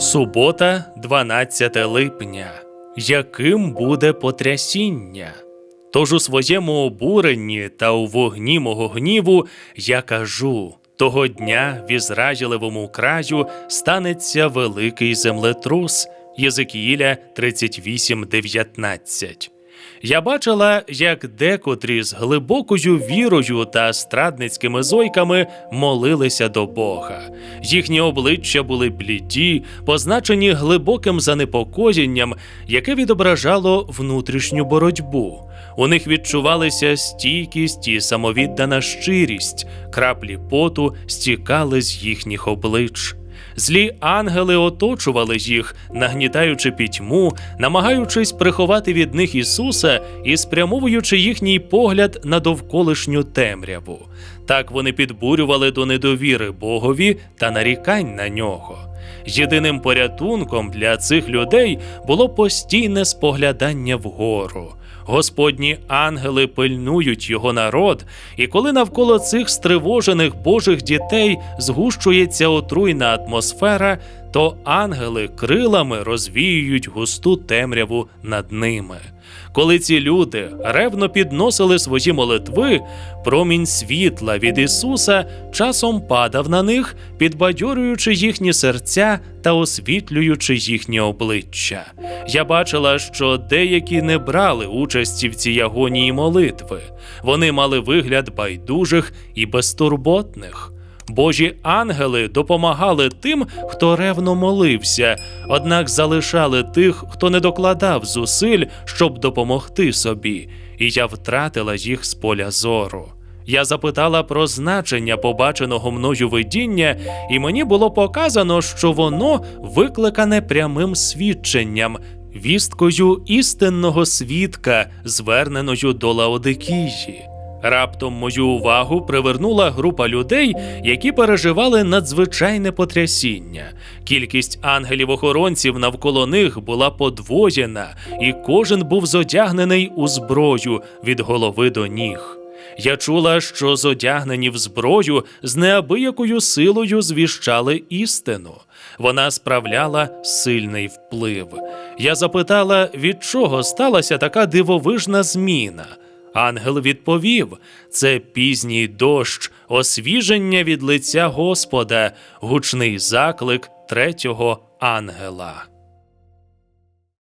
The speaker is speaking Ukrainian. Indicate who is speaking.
Speaker 1: Субота, 12 липня. Яким буде потрясіння? Тож у своєму обуренні та у вогні мого гніву я кажу: того дня в Ізраїлевому краю станеться великий землетрус. Єзекіїля 38.19. Я бачила, як декотрі з глибокою вірою та страдницькими зойками молилися до Бога. Їхні обличчя були бліді, позначені глибоким занепокоєнням, яке відображало внутрішню боротьбу. У них відчувалися стійкість і самовіддана щирість, краплі поту стікали з їхніх облич. Злі ангели оточували їх, нагнітаючи пітьму, намагаючись приховати від них Ісуса і спрямовуючи їхній погляд на довколишню темряву. Так вони підбурювали до недовіри Богові та нарікань на нього. Єдиним порятунком для цих людей було постійне споглядання вгору. Господні ангели пильнують його народ, і коли навколо цих стривожених Божих дітей згущується отруйна атмосфера, то ангели крилами розвіюють густу темряву над ними. Коли ці люди ревно підносили свої молитви, промінь світла від Ісуса часом падав на них, підбадьорюючи їхні серця та освітлюючи їхні обличчя. Я бачила, що деякі не брали участі в цій агонії молитви. Вони мали вигляд байдужих і безтурботних. Божі ангели допомагали тим, хто ревно молився, однак залишали тих, хто не докладав зусиль, щоб допомогти собі, і я втратила їх з поля зору. Я запитала про значення побаченого мною видіння, і мені було показано, що воно викликане прямим свідченням, вісткою істинного свідка, зверненою до Лаодикії. Раптом мою увагу привернула група людей, які переживали надзвичайне потрясіння. Кількість ангелів-охоронців навколо них була подвоєна, і кожен був зодягнений у зброю від голови до ніг. Я чула, що зодягнені в зброю з неабиякою силою звіщали істину. Вона справляла сильний вплив. Я запитала, від чого сталася така дивовижна зміна. Ангел відповів: це пізній дощ, освіження від лиця Господа, гучний заклик третього ангела.